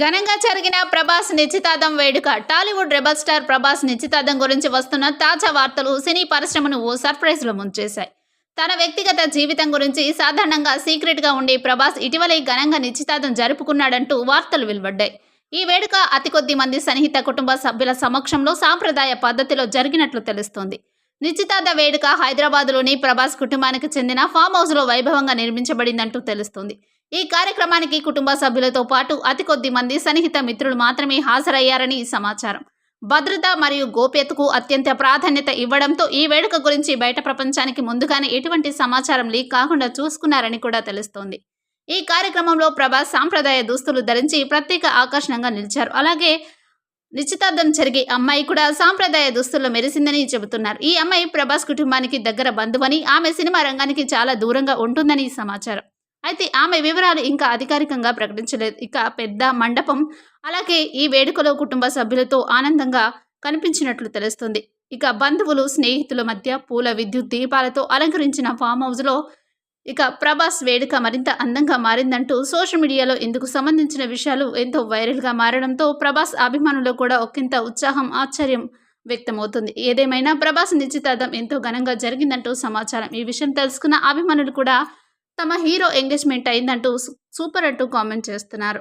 ఘనంగా జరిగిన ప్రభాస్ నిశ్చితార్థం వేడుక. టాలీవుడ్ రెబల్ స్టార్ ప్రభాస్ నిశ్చితార్థం గురించి వస్తున్న తాజా వార్తలు సినీ పరిశ్రమను ఓ సర్ప్రైజ్లో ముంచేశాయి. తన వ్యక్తిగత జీవితం గురించి సాధారణంగా సీక్రెట్గా ఉండే ప్రభాస్ ఇటీవలే ఘనంగా నిశ్చితార్థం జరుపుకున్నాడంటూ వార్తలు వెలువడ్డాయి. ఈ వేడుక అతి కొద్ది మంది సన్నిహిత కుటుంబ సభ్యుల సమక్షంలో సాంప్రదాయ పద్ధతిలో జరిగినట్లు తెలుస్తోంది. నిశ్చితార్థ వేడుక హైదరాబాద్లోని ప్రభాస్ కుటుంబానికి చెందిన ఫామ్ హౌస్లో వైభవంగా నిర్మించబడిందంటూ తెలుస్తోంది. ఈ కార్యక్రమానికి కుటుంబ సభ్యులతో పాటు అతి కొద్ది మంది సన్నిహిత మిత్రులు మాత్రమే హాజరయ్యారని సమాచారం. భద్రత మరియు గోప్యతకు అత్యంత ప్రాధాన్యత ఇవ్వడంతో ఈ వేడుక గురించి బయట ప్రపంచానికి ముందుగానే ఎటువంటి సమాచారం లీక్ కాకుండా చూసుకున్నారని కూడా తెలుస్తోంది. ఈ కార్యక్రమంలో ప్రభాస్ సాంప్రదాయ దుస్తులు ధరించి ప్రత్యేక ఆకర్షణగా నిలిచారు. అలాగే నిశ్చితార్థం జరిగే అమ్మాయి కూడా సాంప్రదాయ దుస్తుల్లో మెరిసిందని చెబుతున్నారు. ఈ అమ్మాయి ప్రభాస్ కుటుంబానికి దగ్గర బంధువని ఆమె సినిమా రంగానికి చాలా దూరంగా ఉంటుందని సమాచారం. అయితే ఆమె వివరాలు ఇంకా అధికారికంగా ప్రకటించలేదు. ఇక పెద్ద మండపం అలాగే ఈ వేడుకలో కుటుంబ సభ్యులతో ఆనందంగా కనిపించినట్లు తెలుస్తుంది. ఇక బంధువులు స్నేహితుల మధ్య పూల విద్యుత్ దీపాలతో అలంకరించిన ఫామ్ హౌస్లో ఇక ప్రభాస్ వేడుక మరింత అందంగా మారిందంటూ సోషల్ మీడియాలో ఇందుకు సంబంధించిన విషయాలు ఎంతో వైరల్గా మారడంతో ప్రభాస్ అభిమానులు కూడా ఒకంత ఉత్సాహం ఆశ్చర్యం వ్యక్తమవుతుంది. ఏదేమైనా ప్రభాస్ నిశ్చితార్థం ఎంతో ఘనంగా జరిగిందంటూ సమాచారం. ఈ విషయం తెలుసుకున్న అభిమానులు కూడా తమ హీరో ఎంగేజ్మెంట్ అయిందంటూ సూపర్ అంటూ కామెంట్ చేస్తున్నారు.